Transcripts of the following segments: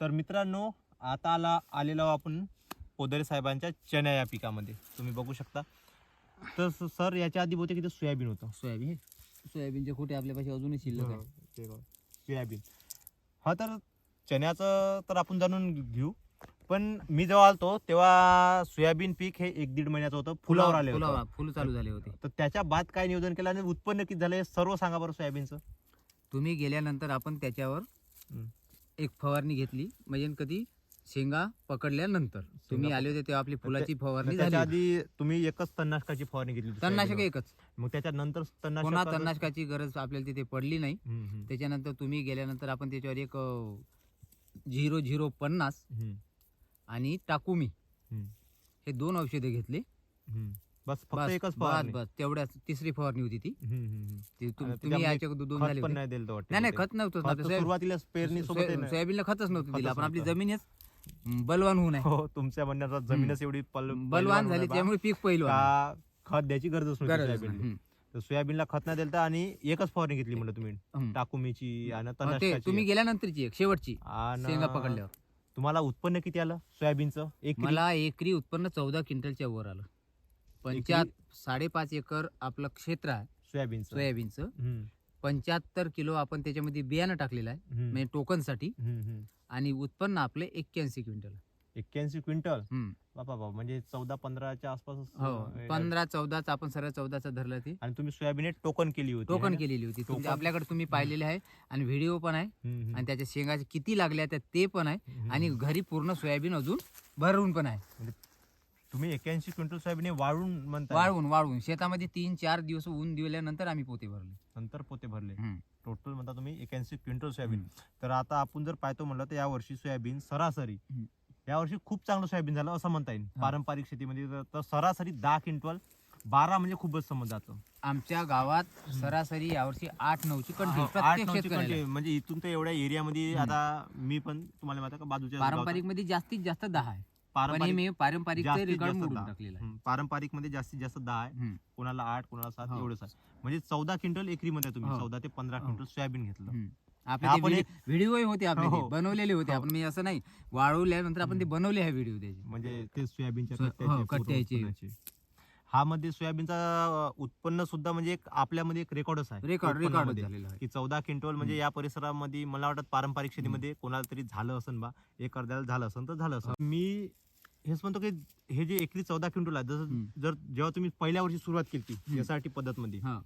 तर मित्रांनो आता आला आलेलो आपण पोदरे साहेबांच्या चण्या या पिकामध्ये. तुम्ही बघू शकता. तर स- सर याच्या आधी बहुतेक इथे सोयाबीन होतं. सोयाबीन? सोयाबीनचे खोटे आपल्यापाशी अजूनही शिल्लक आहे सोयाबीन. हा तर चण्याचं तर आपण जाणून घेऊ. पण मी जेव्हा आलतो तेव्हा सोयाबीन पीक हे एक दीड महिन्याचं होतं. फुलावर आले होतं. फुलावर फुल चालू झाले होते. तर त्याच्या बाद काय नियोजन केलं आणि उत्पन्न किती झालं हे सर्व सांगा बरं सोयाबीनचं. तुम्ही गेल्यानंतर आपण त्याच्यावर हम्म. एक फवारणी घेतली. म्हणजे कधी शेंगा पकडल्यानंतर. तुम्ही आले होते तेव्हा आपली फुलाची फवारणी झाली त्याच्या. आधी तुम्ही एकच तणनाशकाची फवारणी घेतली होती तणनाशक. एकच. मग त्याच्यानंतर पुन्हा तणनाशक तणनाशकाची गरज आपल्याला तिथे पडली नाही. हम्म, हम्म, त्याच्यानंतर तुम्ही गेल्यानंतर आपण त्याच्यावर एक झिरो झिरो पन्नास हम्म, आणि टाकुमी हम्म, हे दोन औषधे घेतले. हम्म. बस फक्त बस एकच बस बस. तेवढ्याच तिसरी फवारणी होती ती. तुम- तुम्ही याच्या दोन खत झाले पण होते. नाही नाही. खत नव्हतं. सोया- सुरुवातीला पेरणी सोबत सोया-. सोयाबीनला खतच नव्हतं दिलं. आपण आपली हम्म, बलवान होऊन आहे हो तुमच्या म्हणण्याचा जमीनच एवढी पल- बलवान झाली बा, त्यामुळे पीक पहिलवान. का खत द्यायची गरजच नव्हती गरजच सोयाबीनला. हम्म. तर सोयाबीनला खत नाही दिलं आणि एकच फवारणी घेतली म्हणलं तुम्ही. हम्म. टाकुमीची आणि हो, ते तणनाशकाची तुम्ही गेल्यानंतरची एक शेवटची. आणि शेंगा पकडल्यावर. तुम्हाला उत्पन्न किती आलं सोयाबीनचं? एक मला एकरी उत्पन्न चौदा क्विंटलच्या वर आलं. पंचाहत साडेपाच एकर आपलं क्षेत्र आहे सोयाबीनचं. सोयाबीनचं. हम्म, पंच्याहत्तर किलो आपण त्याच्यामध्ये बियाणं टाकलेलं आहे हम्म, म्हणजे टोकनसाठी. हम्म, हम्म. आणि उत्पन्न आपले एक्क्याऐंशी क्विंटल एक्क्याऐंशी क्विंटल? हम्म. बापा बाबा म्हणजे चौदा पंधराच्या आसपास हो पंधरा चौदाच आपण सरळ चौदाचं धरलं ते. आणि तुम्ही सोयाबीन टोकन केली होती है टोकन ना? केलेली होती. तुमच्या टोकन. आपल्याकडे तुम्ही पाहिलेले आहे आणि व्हिडिओ पण आहे. हम्म, हम्म, आणि त्याच्या शेंगाचे किती लागल्या त्या ते पण आहे. हम्म. आणि घरी पूर्ण सोयाबीन अजून भरून पण आहे. तुम्ही एक्क्याऐंशी क्विंटल सोयाबीन वाळून म्हणता वाळवून वाळवून. शेतामध्ये तीन चार दिवस ऊन दिल्यानंतर आम्ही पोते भरले. नंतर पोते भरले. हम्म. टोटल म्हणता तुम्ही एक्याऐंशी क्विंटल सोयाबीन. तर आता आपण जर पाहतो म्हणलं तर यावर्षी सोयाबीन सरासरी हम्म. यावर्षी खूप चांगलं सोयाबीन झालं असं म्हणता येईल. हा. पारंपरिक शेतीमध्ये तर- तर सरासरी दहा क्विंटल बारा म्हणजे खूपच समज जातं. आमच्या गावात सरासरी यावर्षी आठ नऊची कंट्री हो, आठ प्रत्येक नऊची शेतकऱ्याला. कंटी. म्हणजे इथून तर एवढ्या एरियामध्ये. आता मी पण तुम्हाला माहिती आहे का बाजूच्या पारंपरिकमध्ये जास्तीत जास्त दहा आहे. पण हे पारंपरिक मी पारंपरिक जास्तीत रेकॉर्ड जास्त मोडून दहा. टाकलेलं आहे हम्म, पारंपरिकमध्ये जास्तीत जास्त दहा आहे हम्म. कोणाला आठ कोणाला सात हो. एवढंच आहे म्हणजे चौदा क्विंटल एकरी मध्ये तुम्ही हो. चौदा ते पंधरा हो. क्विंटल सोयाबीन घेतलं हम्म. आपले आपण ते व्हिडिओ होते आपले ते, हो. बनवलेले होते हो. आपण मी असं नाही वाळवल्यानंतर आपण ते हम्म. बनवले आहे व्हिडिओ त्याचे म्हणजे ते सोयाबीनच्या सोया- कट्ट्याचे, हो, पूर्ण कट्ट्याचे. उत्पन्नाचे. हा मध्ये सोयाबीनचा अं, उत्पन्न सुद्धा म्हणजे एक आपल्यामध्ये एक रेकॉर्डच आहे रेकॉर्ड रेकॉर्ड उत्पन्नामध्ये. झालेलं आहे की चौदा क्विंटल म्हणजे या परिसरामध्ये मला वाटत पारंपरिक शेतीमध्ये कोणाला तरी झालं असन बा एक अर्ध्याला झालं असन तर झालं असं मी हेच म्हणतो की हे जे एकरी चौदा क्विंटल आहे जसं हम्म. जर जेव्हा तुम्ही पहिल्या वर्षी सुरुवात केली हम्म. एस आर टी पद्धत मध्ये हा.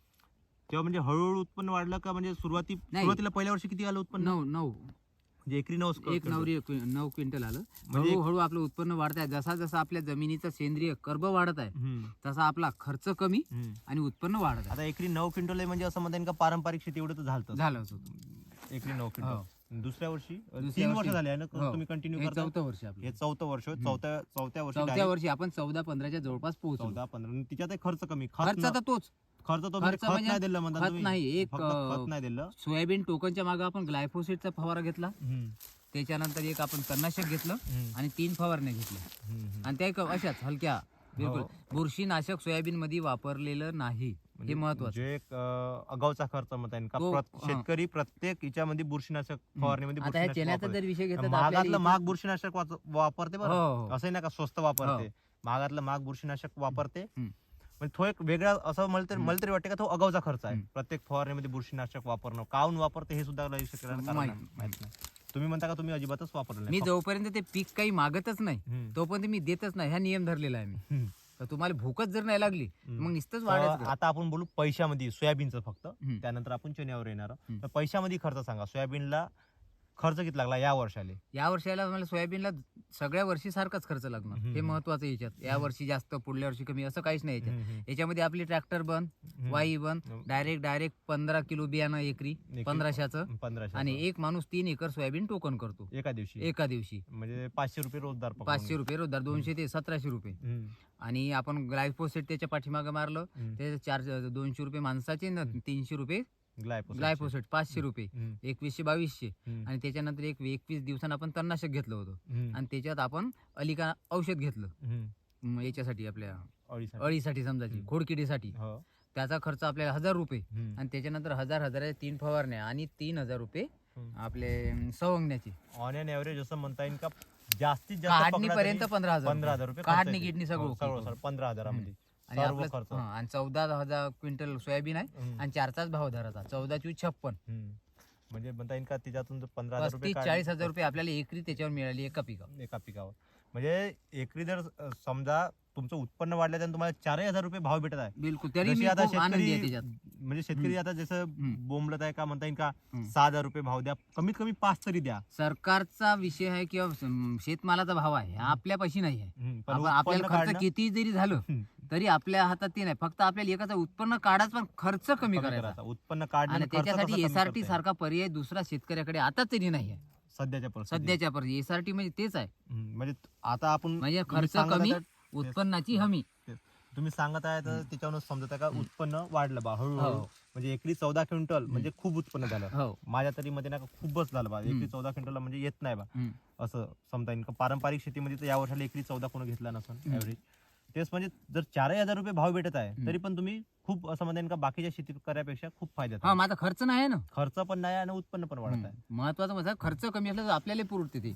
तेव्हा म्हणजे हळूहळू उत्पन्न वाढलं का म्हणजे सुरुवाती नाही. सुरुवातीला पहिल्या वर्षी किती आलं उत्पन्न नऊ नऊ म्हणजे एकरी नऊ एक नवरी नऊ क्विंटल आलं म्हणजे- हळूहळू आपलं उत्पन्न वाढत आहे जसा जसा आपल्या जमिनीचा सेंद्रिय कर्ब वाढत आहे हम्म, तसा आपला खर्च कमी हम्म. आणि उत्पन्न वाढत आता एकरी नऊ क्विंटल आहे म्हणजे असं म्हणता येईल का पारंपरिक शेती एवढं तर झालं आहे झालं असं एकरी नऊ हो. दुसऱ्या वर्षी तीन वर्ष वर्षी- झाले आहे ना हो. तुम्ही कंटिन्यू हे करता चौथं वर्ष आपलं. हे चौथं वर्ष. चौथ्या चौथ्या वर्षी चौथ्या direct. वर्षी आपण चौदा पंधराच्या जवळपास पोहोचलो. चौदा पंधरा. तिच्यात खर्च कमी. खर्च तर तोच. खर्च तो म्हणजे खर्च खत म्हणजे नाही दिलं म्हणता खत तुम्ही. नाही, एक, फक्त अं, खत नाही दिलं. सोयाबीन टोकनच्या मागे आपण ग्लायफोसेटचा फवारा घेतला. हम्म, त्याच्यानंतर एक आपण तणनाशक घेतलं हम्म, आणि तीन फवारण्या घेतल्या. हम्म, हम्म. आणि त्या एक अशाच हलक्या. बिलकुल. हो. बुरशीनाशक सोयाबीन मध्ये वापरलेलं नाही. हे म्हणजे महत्वाचं जे अं, अगाऊचा खर्च तो- प्रत- हा. शेतकरी प्रत्येक याच्यामध्ये बुरशीनाशक फवारणीमध्ये आता ह्या बुरशीनाशक चण्याचा वापरते. जर विषय घेतला तर महागातलं आपल्याला महाग बुरशीनाशक वाच- वापरते इथं- बरं हो, हो. असं नाही का स्वस्त वापरते महागातलं महाग बुरशीनाशक वापरते हम्म. म्हणजे तो एक वेगळा असं मला तरी. मला तरी वाटतं का तो अगाऊचा खर्च आहे हम्म. प्रत्येक फवारणीमध्ये बुरशीनाशक वापरणं काऊन वापरते हे सुद्धा शेतकऱ्यांना कारण माहित- नाही- माहीत नाही तुम्ही म्हणता का तुम्ही अजिबातच वापरलं मी नाही जोपर्यंत ते पीक काही मागतच नाही हम्म. तोपर्यंत मी देतच नाही हा नियम धरलेला आहे मी हम्म. तर तुम्हाला भूकच जर नाही लागली. मग नुसतंच वाढायचं आता आपण बोलू पैशामध्ये सोयाबीनचं फक्त. त्यानंतर आपण चण्यावर येणार. तर पैशामध्ये खर्च सांगा सोयाबीनला खर्च किती लागला या वर्षाले? या वर्षाला मला सोयाबीनला सगळ्या वर्षी सारखाच खर्च लागणार. हे महत्वाचं याच्यात. या. वर्षी जास्त पुढल्या वर्षी कमी असं काहीच नाही याच्यात. याच्यामध्ये आपली ट्रॅक्टर बंद हम्म. वाई बंद हम्म. डायरेक्ट डायरेक्ट पंधरा किलो बियाणं एकरी पंधराशेचं. पंधराशे आणि एक माणूस तीन एकर सोयाबीन टोकन करतो. एका दिवशी. एका दिवशी. म्हणजे पाचशे रुपये रोजदार पाचशे रुपये रोजदार दोनशे ते सतराशे रुपये. आणि आपण ग्लायफोसेट त्याच्या पाठीमागे मारलं. ते चार दोनशे रुपये माणसाचे न तीनशे रुपये ग्लायफोसेटचे. ग्लायफोसेट पाचशे रुपये हम्म, एकवीसशे बावीसशे हम्म, आणि त्याच्यानंतर एक एकवीस दिवसानं आपण तणनाशक घेतलं होतं हम्म, आणि त्याच्यात आपण अलिका औषध घेतलं हम्म. म, याच्यासाठी आपल्या अडीचशे. अळीसाठी समजायची हम्म. खोडकिडीसाठी हो. त्याचा खर्च आपल्याला हजार रुपये हम्म. आणि त्याच्यानंतर हजार हजार तीन फवारण्या आणि तीन हजार रुपये हम्म. आपले अं, सवंगण्याचे ऑन एन एव्हरेज असं म्हणता येईल का जास्तीत जास्त पकडा पंधरा हजार पंधरा हजार रुपये खर्च काढणी येते. गिडणी सगळं हो, सगळं. सगळं पंधरा हजारामध्ये आणि सर्व आपलं खर्च हा, आणि चौदा हजार क्विंटल सोयाबीन आहे हम्म. आणि चारचाच भाव धराचा चौदा चोवीस छप्पन हम्म. म्हणजे म्हणता येईल का त्याच्यातून जर पंधरा हजार रुपये पस्तीस चाळीस हजार रुपये आपल्याला एकरी त्याच्यावर मिळाली एका पिकावर एका पिकावर म्हणजे एकरी जर अ, समजा तुमचं उत्पन्न वाढलं तर तुम्हाला चारही हजार रुपये भाव भेटत आहे बिलकुल तरी जशी मी आता खूप आनंदी आहे शेतकरी त्याच्यात म्हणजे शेतकरी आता जसं हम्म. बोंबलत आहे का म्हणता येईल का हम्म. सहा हजार रुपये भाव द्या कमीत कमी पाच तरी द्या सरकारचा विषय आहे किंवा शेतमालाचा भाव आहे हा आपल्यापाशी नाही आहे हम्म. पण आपण- उत्पन्न आपल्याला खर्च काढणं- किती जरी झालं हम्म. तरी आपल्या हातात ते नाही फक्त आपल्याला एकाचं उत्पन्न काढायचं पण खर्च कमी करायचा. उत्पन्न काढणं आणि त्याच्यासाठी एसआरटी? सारखा पर्याय दुसरा शेतकऱ्याकडे आता तरी नाही सध्याच्या. सध्याच्या पर्याय एसआरटी म्हणजे तेच आहे. म्हणजे आता आपण म्हणजे खर्च कमी उत्पन्नाची हमी तुम्ही सांगत आहे तर त्याच्यावरून समजत आहे का उत्पन्न वाढलं बा हळूहळू हो. म्हणजे एकरी चौदा क्विंटल म्हणजे खूप उत्पन्न झालं हो माझ्या तरी मध्ये ना खूपच झालं बा एकरी. चौदा क्विंटल म्हणजे येत नाही बा. असं समजा पारंपरिक शेतीमध्ये तर या वर्षाला एकरी चौदा कोण घेतला नसन हम्म. तेच म्हणजे जर चारही हजार रुपये भाव भेटत आहे. तरी पण तुम्ही खूप असं म्हणता येईल का बाकीच्या शेतकऱ्यापेक्षा खूप फायद्यात हा आहे. माझा खर्च नाही आहे ना खर्च पण नाही आणि उत्पन्न पण वाढत आहे महत्वाचं म्हणजे खर्च कमी असला तर आपल्याला पुरते ते